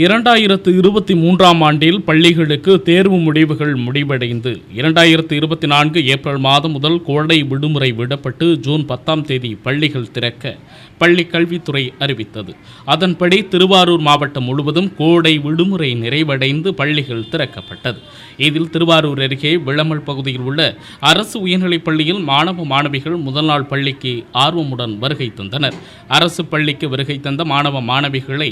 இரண்டாயிரத்து இருபத்தி மூன்றாம் ஆண்டில் பள்ளிகளுக்கு தேர்வு முடிவுகள் முடிவடைந்து இரண்டாயிரத்து இருபத்தி நான்கு ஏப்ரல் மாதம் முதல் கோடை விடுமுறை விடப்பட்டு ஜூன் பத்தாம் தேதி பள்ளிகள் திறக்க பள்ளி கல்வித்துறை அறிவித்தது. அதன்படி திருவாரூர் மாவட்டம் முழுவதும் கோடை விடுமுறை நிறைவடைந்து பள்ளிகள் திறக்கப்பட்டது. இதில் திருவாரூர் அருகே விளமல் பகுதியில் உள்ள அரசு உயர்நிலைப் பள்ளியில் மாணவ மாணவிகள் முதல் நாள் பள்ளிக்கு ஆர்வமுடன் வருகை தந்தனர். அரசு பள்ளிக்கு வருகை தந்த மாணவ மாணவிகளை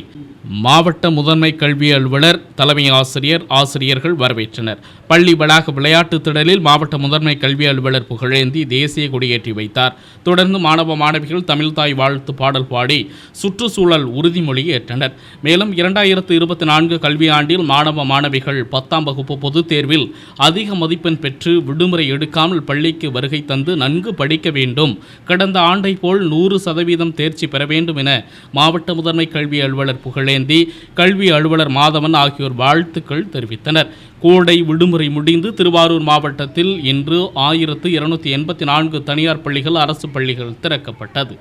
மாவட்ட முதல் முதன்மை கல்வி அலுவலர் தலைமை ஆசிரியர் ஆசிரியர்கள் வரவேற்றனர். பள்ளி வளாக விளையாட்டுத் திடலில் மாவட்ட முதன்மை கல்வி அலுவலர் புகழேந்தி தேசிய கொடியேற்றி வைத்தார். தொடர்ந்து மாணவ மாணவிகள் தமிழ்தாய் வாழ்த்து பாடல் பாடி சுற்றுச்சூழல் உறுதிமொழி ஏற்றனர். மேலும் இரண்டாயிரத்து இருபத்தி நான்கு கல்வியாண்டில் மாணவ மாணவிகள் பத்தாம் வகுப்பு பொதுத் தேர்வில் அதிக மதிப்பெண் பெற்று விடுமுறை எடுக்காமல் பள்ளிக்கு வருகை தந்து நன்கு படிக்க வேண்டும். கடந்த ஆண்டை போல் நூறு சதவீதம் தேர்ச்சி பெற வேண்டும் என மாவட்ட முதன்மை கல்வி அலுவலர் புகழேந்தி கல்வி அலுவலர் மாதவன் ஆகியோர் வாழ்த்துக்கள் தெரிவித்தனர். கோடை விடுமுறை முடிந்து திருவாரூர் மாவட்டத்தில் இன்று ஆயிரத்து இருநூத்தி எண்பத்தி நான்கு தனியார் பள்ளிகள் அரசு பள்ளிகள் திறக்கப்பட்டது.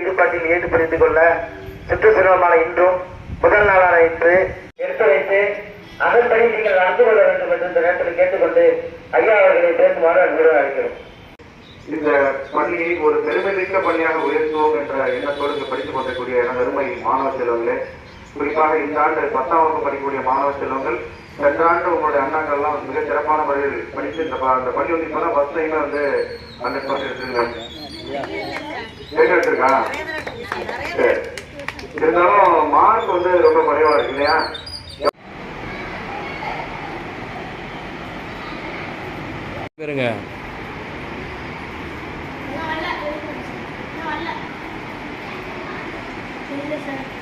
ஈடுபாட்டில் ஈடுபடுத்திக் கொள்ள சுற்றுச்சூழலான இன்றும் முதல் நாளான இன்று எடுத்துரைத்து அதன்படி நீங்கள் நடந்து கொள்ள வேண்டும் என்று இந்த நேரத்தில் கேட்டுக்கொண்டு ஐயா அவர்களை பேசுமாறு அன்புடன் அழைக்கிறோம். இந்த பள்ளியை ஒரு பெருமைமிக்க பள்ளியாக உயர்த்துவோம் என்ற எண்ணத்தோடு இங்கு படித்துக் கொண்டிருக்கூடிய அருமை மாணவ செல்வங்களே குறிப்பாக இந்த ஆண்டு பத்தாம் வகுப்பு படிக்கக்கூடிய மாணவ செல்வங்கள் சென்ற ஆண்டு உங்களுடைய அண்ணாக்கள்லாம் மிக சிறப்பான முறையில் படித்து இந்த ப- அந்த பள்ளி வந்து இப்பதான் ஃபர்ஸ்ட் டைமே வந்து ஹண்ட்ரட் பர்சன்ட் எடுத்துருங்க எடுத்துருக்கா சரி. இருந்தாலும் மார்க் வந்து ரொம்ப குறைவா இருக்கு இல்லையா? பேருங்க. இல்லை சார்.